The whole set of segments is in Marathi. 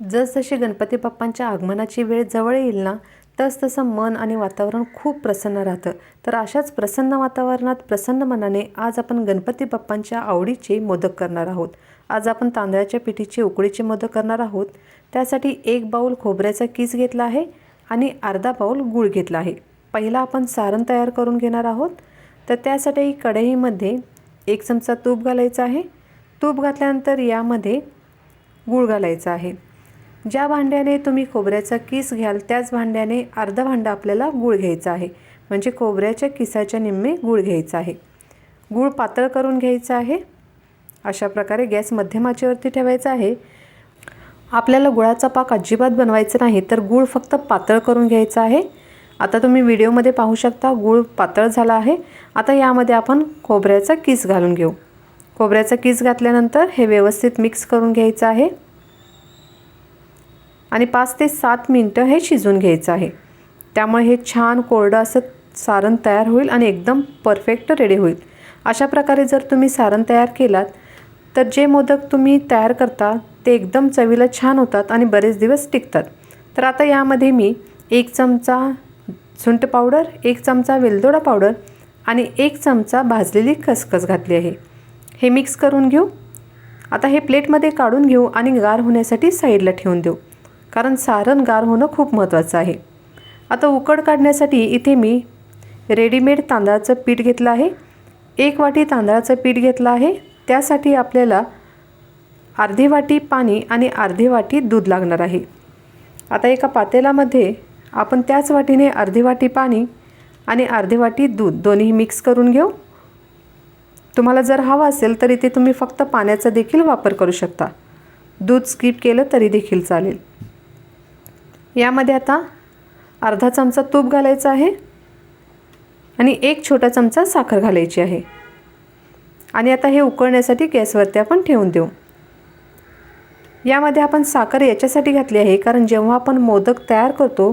जसजशी गणपती बाप्पांच्या आगमनाची वेळ जवळ येईल ना तसतसं मन आणि वातावरण खूप प्रसन्न राहतं. तर अशाच प्रसन्न वातावरणात प्रसन्न मनाने आज आपण गणपती बाप्पांच्या आवडीचे मोदक करणार आहोत. आज आपण तांदळाच्या पिठीचे उकडीचे मोदक करणार आहोत. त्यासाठी एक बाऊल खोबऱ्याचा किस घेतला आहे आणि अर्धा बाऊल गूळ घेतला आहे. पहिला आपण सारण तयार करून घेणार आहोत. तर त्यासाठी कढईमध्ये एक चमचा तूप घालायचं आहे. तूप घातल्यानंतर यामध्ये गूळ घालायचा आहे. ज्या भांड्याने तुम्ही खोबऱ्याचा किस घ्याल त्याच भांड्याने अर्धा भांडा आपल्याला गूळ घ्यायचा आहे. म्हणजे खोबऱ्याच्या किसाच्या निम्मे गूळ घ्यायचा आहे. गूळ पातळ करून घ्यायचा आहे. अशा प्रकारे गॅस मध्यमाचेवरती ठेवायचा आहे. आपल्याला गुळाचा पाक अजिबात बनवायचा नाही तर गूळ फक्त पातळ करून घ्यायचा आहे. आता तुम्ही व्हिडिओमध्ये पाहू शकता गूळ पातळ झाला आहे. आता यामध्ये आपण खोबऱ्याचा किस घालून घेऊ. खोबऱ्याचा किस घातल्यानंतर हे व्यवस्थित मिक्स करून घ्यायचं आहे. आणि पाच ते सात मिनटं हे शिजून घ्यायचं आहे. त्यामुळे हे छान कोरडं असं सारण तयार होईल आणि एकदम परफेक्ट रेडी होईल. अशा प्रकारे जर तुम्ही सारण तयार केलात तर जे मोदक तुम्ही तयार करता ते एकदम चवीला छान होतात आणि बरेच दिवस टिकतात. तर आता यामध्ये मी एक चमचा सुंट पावडर एक चमचा वेलदोडा पावडर आणि एक चमचा भाजलेली खसखस घातली आहे. हे मिक्स करून घेऊ. आता हे प्लेटमध्ये काढून घेऊ आणि गार होण्यासाठी साईडला ठेवून देऊ. कारण सारण गार होणं खूप महत्त्वाचं आहे. आता उकड काढण्यासाठी इथे मी रेडीमेड तांदळाचं पीठ घेतलं आहे. एक वाटी तांदळाचं पीठ घेतलं आहे. त्यासाठी आपल्याला अर्धी वाटी पाणी आणि अर्धी वाटी दूध लागणार आहे. आता एका पातेल्यामध्ये आपण त्याच वाटीने अर्धी वाटी पाणी आणि अर्धी वाटी दूध दोन्ही मिक्स करून घेऊ. तुम्हाला जर हवं असेल तर इथे तुम्ही फक्त पाण्याचा देखील वापर करू शकता. दूध स्किप केलं तरी देखील चालेल. यामध्ये आता अर्धा चमचा तूप घालायचं आहे आणि एक छोटा चमचा साखर घालायची आहे. आणि आता हे उकळण्यासाठी गॅसवरती आपण ठेवून देऊ. यामध्ये आपण साखर याच्यासाठी घातली आहे कारण जेव्हा आपण मोदक तयार करतो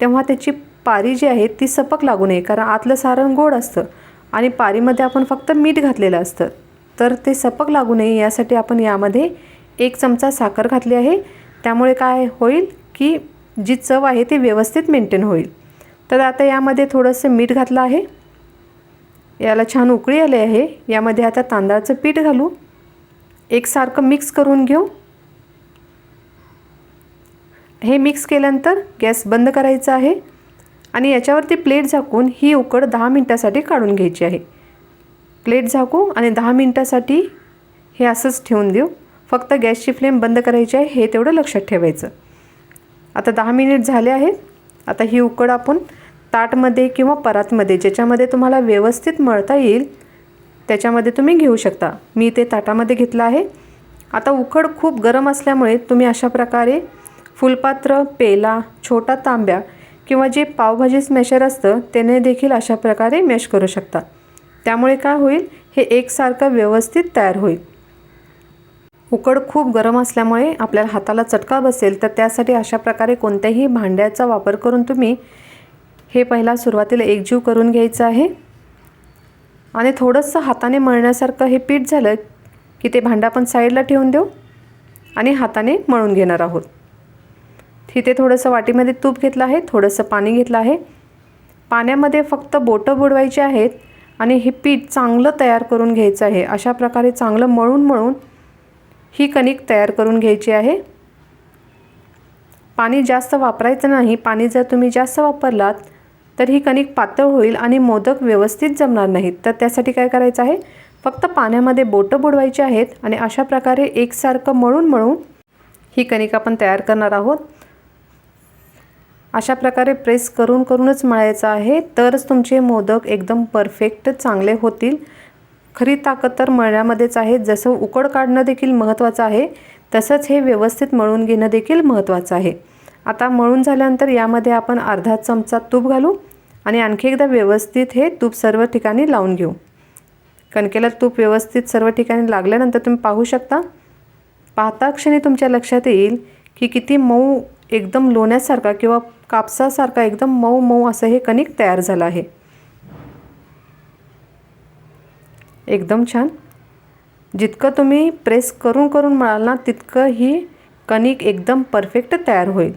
तेव्हा त्याची पारी जी आहे ती सपक लागू नये कारण आतलं सारण गोड असतं आणि पारीमध्ये आपण फक्त मीठ घातलेलं असतं. तर ते सपक लागू नये यासाठी आपण यामध्ये एक चमचा साखर घातली आहे. त्यामुळे काय होईल की जी चव आहे ती व्यवस्थित मेंटेन होईल. तर आता यामध्ये थोडंसं मीठ घातलं आहे. याला छान उकळी आली आहे. यामध्ये आता तांदळाचं पीठ घालू. एकसारखं मिक्स करून घेऊ. हे मिक्स केल्यानंतर गॅस बंद करायचा आहे. आणि याच्यावरती प्लेट झाकून ही उकड दहा मिनटासाठी काढून घ्यायची आहे. प्लेट झाकू आणि दहा मिनटासाठी हे असंच ठेवून देऊ. फक्त गॅसची फ्लेम बंद करायची आहे हे तेवढं लक्षात ठेवायचं. आता दहा मिनिट झाले आहेत. आता ही उकड आपण ताटमध्ये किंवा परातमध्ये ज्याच्यामध्ये तुम्हाला व्यवस्थित मळता येईल त्याच्यामध्ये तुम्ही घेऊ शकता. मी ते ताटामध्ये घेतलं आहे. आता उकड खूप गरम असल्यामुळे तुम्ही अशा प्रकारे फुलपात्र पेला छोटा तांब्या किंवा जे पावभाजी स्मॅशर असतं त्याने देखील अशा प्रकारे मॅश करू शकता. त्यामुळे काय होईल? हे एकसारखं व्यवस्थित तयार होईल. उकड खूप गरम असल्यामुळे आपल्याला हाताला चटका बसेल तर त्यासाठी अशा प्रकारे कोणत्याही भांड्याचा वापर करून तुम्ही हे पहिला सुरुवातीला एकजीव करून घ्यायचं आहे. आणि थोडंसं हाताने मळण्यासारखं हे पीठ झालं की ते भांडं आपण साईडला ठेवून देऊ आणि हाताने मळून घेणार आहोत. तिथे थोडंसं वाटीमध्ये तूप घेतलं आहे थोडंसं पाणी घेतलं आहे. पाण्यामध्ये फक्त बोटं बुडवायची आहेत आणि हे पीठ चांगलं तयार करून घ्यायचं आहे. अशा प्रकारे चांगलं मळून मळून ही कणिक तयार करून घ्यायची आहे. पाणी जास्त वापरायचं नाही पाणी जर तुम्ही जास्त वापरलात तर ही कणिक पातळ होईल आणि मोदक व्यवस्थित जमणार नाहीत. तर त्यासाठी काय करायचं आहे? फक्त पाण्यामध्ये बोटं बुडवायची आहेत आणि अशा प्रकारे एकसारखं मळून मळून ही कणिक आपण तयार करणार आहोत. अशा प्रकारे प्रेस करून करूनच मळायचं आहे तरच तुमचे मोदक एकदम परफेक्ट चांगले होतील. खरी ताकद तर मळण्यामध्येच आहे. जसं उकड काढणं देखील महत्त्वाचं आहे तसंच हे व्यवस्थित मळून घेणं देखील महत्त्वाचं आहे. आता मळून झाल्यानंतर यामध्ये आपण अर्धा चमचा तूप घालू आणि आणखी एकदा व्यवस्थित हे तूप सर्व ठिकाणी लावून घेऊ. कणकेला तूप व्यवस्थित सर्व ठिकाणी लागल्यानंतर तुम्ही पाहू शकता. पाहता क्षणी तुमच्या लक्षात येईल की किती मऊ एकदम लोण्यासारखा किंवा कापसासारखा एकदम मऊ मऊ असं हे कणिक तयार झालं आहे. एकदम छान. जितकं तुम्ही प्रेस करून करून मळाल ना तितकं ही कणिक एकदम परफेक्ट तयार होईल.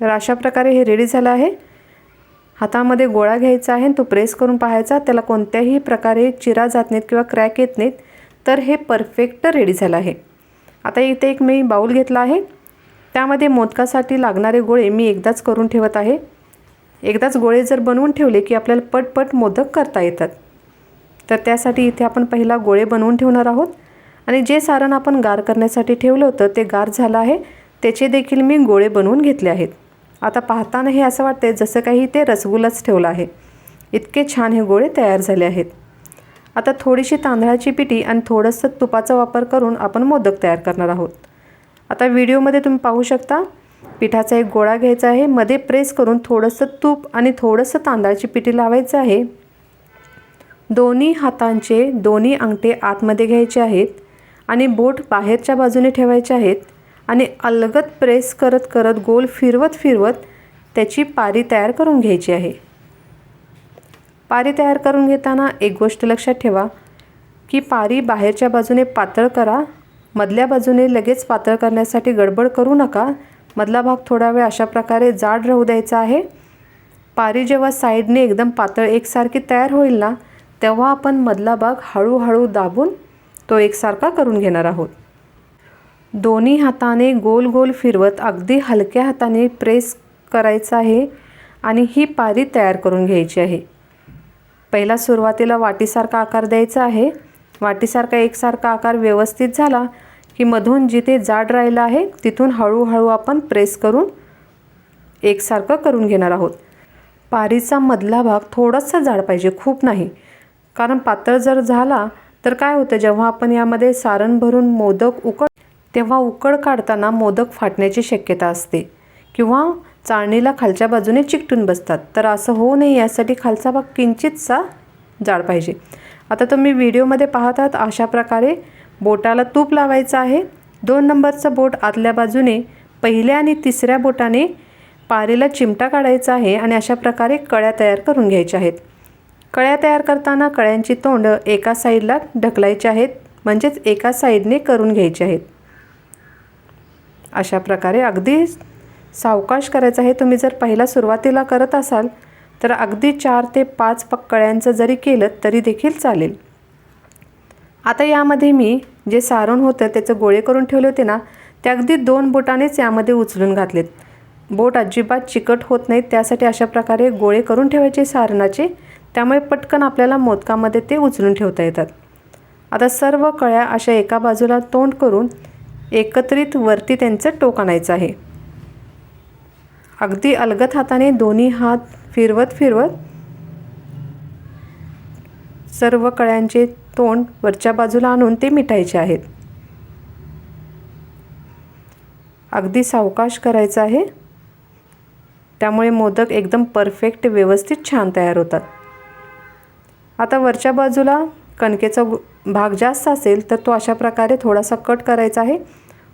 तर अशा प्रकारे हे रेडी झालं आहे. हातामध्ये गोळा घ्यायचा आहे तो प्रेस करून पाहायचा. त्याला कोणत्याही प्रकारे चिरा जात नाहीत किंवा क्रॅक येत नाहीत तर हे परफेक्ट रेडी झालं आहे. आता इथे एक मी बाऊल घेतला आहे. त्यामध्ये मोदकासाठी लागणारे गोळे मी एकदाच करून ठेवत आहे. एकदाच गोळे जर बनवून ठेवले की आपल्याला पटपट मोदक करता येतात. तर त्यासाठी इथे आपण पहिला गोळे बनवून ठेवणार आहोत. आणि जे सारण आपण गार करण्यासाठी ठेवलं होतं ते गार झालं आहे. त्याचे देखील मी गोळे बनवून घेतले आहेत. आता पाहताना हे असं वाटते जसं काही ते रसगुल्लाच ठेवलं आहे. इतके छान हे गोळे तयार झाले आहेत. आता थोडीशी तांदळाची पिठी आणि थोडंसं तुपाचा वापर करून आपण मोदक तयार करणार आहोत. आता व्हिडिओमध्ये तुम्ही पाहू शकता पिठाचा एक गोळा घ्यायचा आहे. मध्ये प्रेस करून थोडंसं तूप आणि थोडंसं तांदळाची पिठी लावायचं आहे. दोन्ही हातांचे दोन्ही अंगठे आतमध्ये घ्यायचे आहेत आणि बोट बाहेरच्या बाजूने ठेवायचे आहेत आणि अलगद प्रेस करत करत गोल फिरवत फिरवत त्याची पारी तयार करून घ्यायची आहे. पारी तयार करून घेताना एक गोष्ट लक्षात ठेवा की पारी बाहेरच्या बाजूने पातळ करा मधल्या बाजूने लगेच पातळ करण्यासाठी गडबड करू नका मधला भाग थोडा वेळ अशा प्रकारे जाड राहू द्यायचा आहे. पारी जेव्हा साईडने एकदम पातळ एकसारखी तयार होईल ना तेव्हा आपण मधला भाग हळूहळू दाबून तो एकसारखा करून घेणार आहोत. दोन्ही हाताने गोल गोल फिरवत अगदी हलक्या हाताने प्रेस करायचं आहे आणि ही पारी तयार करून घ्यायची आहे. पहिला सुरुवातीला वाटीसारखा आकार द्यायचा आहे. वाटीसारखा एकसारखा आकार व्यवस्थित झाला की मधून जिथे जाड राहिलं आहे तिथून हळूहळू आपण प्रेस करून एकसारखं करून घेणार आहोत. पारीचा मधला भाग थोडासा जाड पाहिजे खूप नाही. कारण पातळ जर झाला तर काय होतं? जेव्हा आपण यामध्ये सारण भरून मोदक उकड तेव्हा उकड काढताना मोदक फाटण्याची शक्यता असते. किंवा चाळणीला खालच्या बाजूने चिकटून बसतात. तर असं होऊ नये यासाठी खालचा भाग किंचितसा जाड पाहिजे. आता तुम्ही व्हिडिओमध्ये पाहत आहात अशा प्रकारे बोटाला तूप लावायचं आहे. दोन नंबरचं बोट आतल्या बाजूने पहिल्या आणि तिसऱ्या बोटाने पारीला चिमटा काढायचा आहे आणि अशा प्रकारे कळ्या तयार करून घ्यायच्या आहेत. कळ्या तयार करताना कळ्यांची तोंड एका साईडला ढकलायची आहेत म्हणजेच एका साईडने करून घ्यायची आहेत. अशा प्रकारे अगदी सावकाश करायचं आहे. तुम्ही जर पहिला सुरुवातीला करत असाल तर अगदी चार ते पाच पक्कळ्यांचं जरी केलं तरी देखील चालेल. आता यामध्ये मी जे सारण होतं त्याचं गोळे करून ठेवले होते ना ते अगदी दोन बोटानेच यामध्ये उचलून घातलेत. बोट अजिबात चिकट होत नाहीत त्यासाठी अशा प्रकारे गोळे करून ठेवायचे सारणाचे. त्यामुळे पटकन आपल्याला मोदकामध्ये ते उचलून ठेवता येतात. आता सर्व कळ्या अशा एका बाजूला तोंड करून एकत्रित वरती त्यांचं टोक आणायचं आहे. अगदी अलगत हाताने दोन्ही हात फिरवत फिरवत सर्व कळ्यांचे तोंड वरच्या बाजूला आणून ते मिटायचे आहेत. अगदी सावकाश करायचं आहे. त्यामुळे मोदक एकदम परफेक्ट व्यवस्थित छान तयार होतात. आता वरच्या बाजूला कणकेचा भाग जास्त असेल तर तो अशा प्रकारे थोडासा कट करायचा आहे.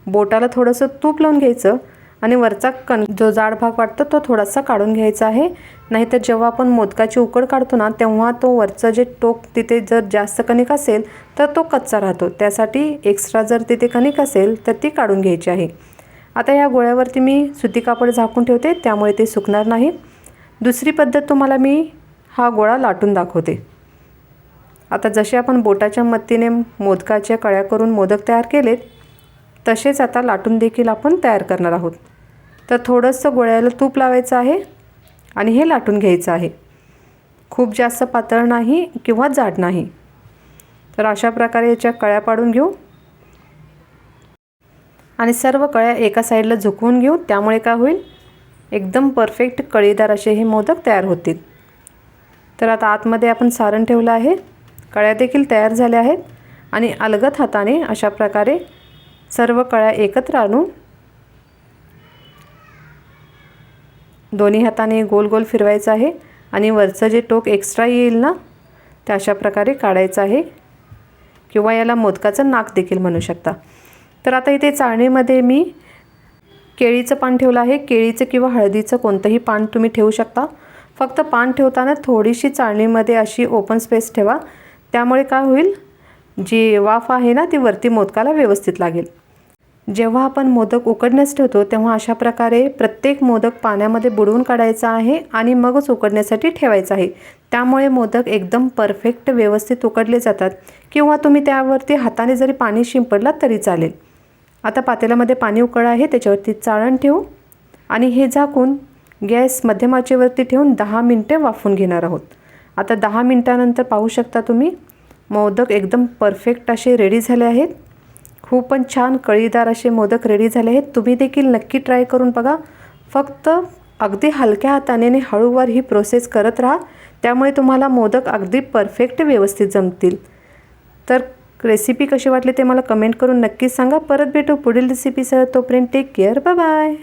बोटाला थोडंसं तूप लावून घ्यायचं आणि वरचा कण जो जाड भाग वाटतो तो थोडासा काढून घ्यायचा आहे. नाहीतर जेव्हा आपण मोदकाची उकड काढतो ना तेव्हा तो वरचं जे टोक तिथे जर जास्त कणिक असेल तर तो कच्चा राहतो. त्यासाठी एक्स्ट्रा जर तिथे कणिक असेल तर ती काढून घ्यायची आहे. आता या गोळ्यावरती मी सुती कापड झाकून ठेवते त्यामुळे ते सुकणार नाही. दुसरी पद्धत तुम्हाला मी हा गोळा लाटून दाखवते. आता जसे आपण बोटाच्या मदतीने मोदकाच्या कळ्या करून मोदक तयार केलेत तसेच आता लाटून देखील आपण तयार करणार आहोत. तर थोडंसं गोळ्याला तूप लावायचं आहे आणि हे लाटून घ्यायचं आहे. खूप जास्त पातळ नाही किंवा जाड नाही. तर अशा प्रकारे याच्या कळ्या पाडून घेऊ. आणि सर्व कळ्या एका साईडला झुकवून घेऊ. त्यामुळे काय होईल? एकदम परफेक्ट कळीदार असे हे मोदक तयार होतील. तर आता आतमध्ये आपण सारण ठेवलं आहे. कळ्या देखील तयार झाल्या आहेत आणि अलगत हाताने अशा प्रकारे सर्व कळ्या एकत्र आणून दोन्ही हाताने गोल गोल फिरवायचं आहे आणि वरचं जे टोक एक्स्ट्रा येईल ना ते अशा प्रकारे काढायचं आहे. किंवा याला मोदकाचं नाक देखील म्हणू शकता. तर आता इथे चाळणीमध्ये मी केळीचं पान ठेवलं आहे. केळीचं किंवा हळदीचं कोणतंही पान तुम्ही ठेवू शकता. फक्त पान ठेवताना थोडीशी चाळणीमध्ये अशी ओपन स्पेस ठेवा. त्यामुळे काय होईल? जी वाफ आहे ना ती वरती मोदकाला व्यवस्थित लागेल. जेव्हा आपण मोदक उकडण्यास ठेवतो तेव्हा अशा प्रकारे प्रत्येक मोदक पाण्यामध्ये बुडवून काढायचा आहे आणि मगच उकडण्यासाठी ठेवायचा आहे. त्यामुळे मोदक एकदम परफेक्ट व्यवस्थित उकडले जातात किंवा तुम्ही त्यावरती हाताने जरी पाणी शिंपडलात तरी चालेल. आता पातेल्यामध्ये पाणी उकळ आहे त्याच्यावरती चाळण ठेवू आणि हे झाकून गॅस मध्यमाचेवरती ठेवून दहा मिनटे वाफून घेणार आहोत. आता दहा मिनटानंतर पाहू शकता तुम्ही मोदक एकदम परफेक्ट असे रेडी झाले आहेत. खूप पण छान कळीदार असे मोदक रेडी झाले आहेत. तुम्ही देखील नक्की ट्राय करून बघा. फक्त अगदी हलक्या हाताने हळूवार ही प्रोसेस करत राहा. त्यामुळे तुम्हाला मोदक अगदी परफेक्ट व्यवस्थित जमतील. तर रेसिपी कशी वाटली ते मला कमेंट करून नक्कीच सांगा. परत भेटू पुढील रेसिपीसह तोपर्यंत टेक केअर बाय